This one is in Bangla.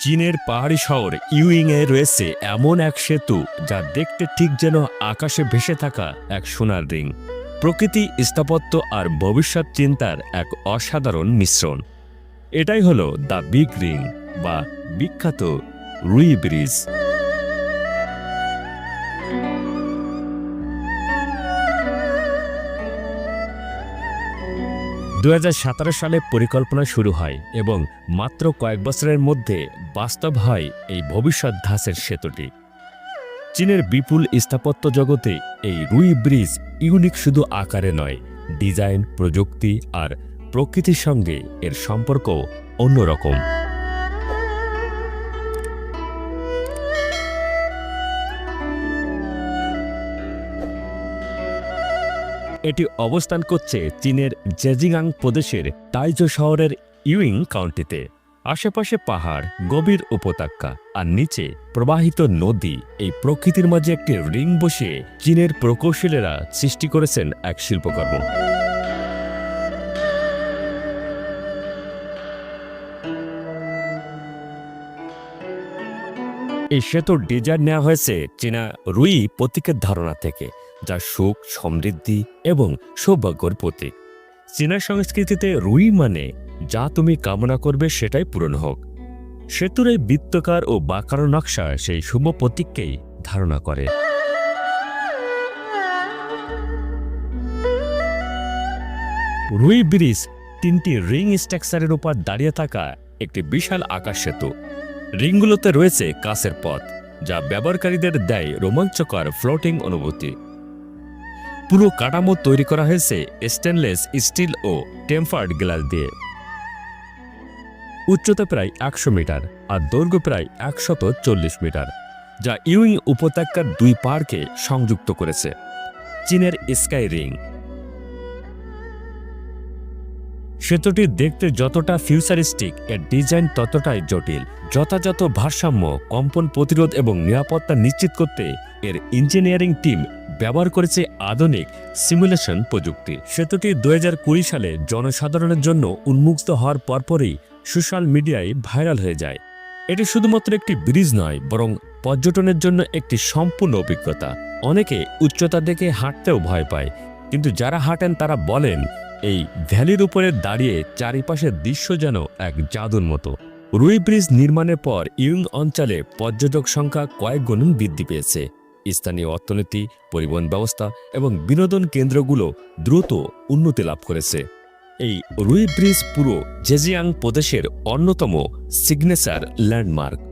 চীনের পাহাড়ি শহর ইউইংয়ে রয়েছে এমন এক সেতু যা দেখতে ঠিক যেন আকাশে ভেসে থাকা এক সোনার রিং। প্রকৃতি, স্থাপত্য আর ভবিষ্যৎ চিন্তার এক অসাধারণ মিশ্রণ। এটাই হলো দ্য বিগ রিং বা বিখ্যাত রুই ব্রিজ। দু হাজার সতেরো সালে পরিকল্পনা শুরু হয় এবং মাত্র কয়েক বছরের মধ্যে বাস্তব হয় এই ভবিষ্যৎ ধাসের সেতুটি। চীনের বিপুল স্থাপত্য জগতে এই রুই ব্রিজ ইউনিক শুধু আকারে নয়, ডিজাইন, প্রযুক্তি আর প্রকৃতির সঙ্গে এর সম্পর্ক অন্যরকম। এটি অবস্থান করছে চীনের জেজিংয়াং প্রদেশের তাইজো শহরের ইউইং কাউন্টিতে। আশেপাশে পাহাড়, গভীর উপত্যকা আর নিচে প্রবাহিত নদী। এই প্রকৃতির মাঝে একটি রিং বসিয়ে চীনের প্রকৌশলীরা সৃষ্টি করেছেন এক শিল্পকর্ম। এই সেতুর ডিজাইন নেওয়া হয়েছে চীনা রুই প্রতীকের ধারণা থেকে। যা সুখ, সমৃদ্ধি এবং সৌভাগ্যর প্রতীক। চীনা সংস্কৃতিতে রুই মানে যা তুমি কামনা করবে সেটাই পূরণ হোক। সেতুর এই বৃত্তকার ও বাঁকানো নকশা সেই শুভ প্রতীককেই ধারণা করে। রুই ব্রিজ তিনটি রিং স্ট্রাকচারের উপর দাঁড়িয়ে থাকা একটি বিশাল আকাশ সেতু। রিংগুলোতে রয়েছে কাছের পথ, যা ব্যবহারকারীদের দেয় রোমাঞ্চকর ফ্লোটিং অনুভূতি। পুরো কাঠামো তৈরি করা হয়েছে স্টেনলেস স্টিল ও টেম্পার্ড গ্লাস দিয়ে। উচ্চতা প্রায় একশো মিটার আর দৈর্ঘ্য প্রায় একশত চল্লিশ মিটার, যা ইউইং উপত্যকার দুই পার্কে সংযুক্ত করেছে, চীনের স্কাই রিং। সেতুটি দেখতে যতটা ফিউচারিস্টিক এর ডিজাইন ততটাই জটিল। যথাযথ ভারসাম্য, কম্পন প্রতিরোধ এবং নিরাপত্তা নিশ্চিত করতে এর ইঞ্জিনিয়ারিং টিম ব্যবহার করেছে আধুনিক সিমুলেশন প্রযুক্তি। সেতুটি দু হাজার কুড়ি সালে জনসাধারণের জন্য উন্মুক্ত হওয়ার পরপরই সোশ্যাল মিডিয়ায় ভাইরাল হয়ে যায়। এটি শুধুমাত্র একটি ব্রিজ নয়, বরং পর্যটনের জন্য একটি সম্পূর্ণ অভিজ্ঞতা। অনেকে উচ্চতা দেখে হাঁটতেও ভয় পায়, কিন্তু যারা হাঁটেন তারা বলেন, এই ভ্যালির উপরে দাঁড়িয়ে চারিপাশের দৃশ্য যেন এক জাদুর মতো। রুই ব্রিজ নির্মাণের পর ইউং অঞ্চলে পর্যটক সংখ্যা কয়েক গুণ বৃদ্ধি পেয়েছে। স্থানীয় অর্থনীতি, পরিবহন ব্যবস্থা এবং বিনোদন কেন্দ্রগুলো দ্রুত উন্নতি লাভ করেছে। এই রুই ব্রিজ পুরো জেজিয়াং প্রদেশের অন্যতম সিগনেচার ল্যান্ডমার্ক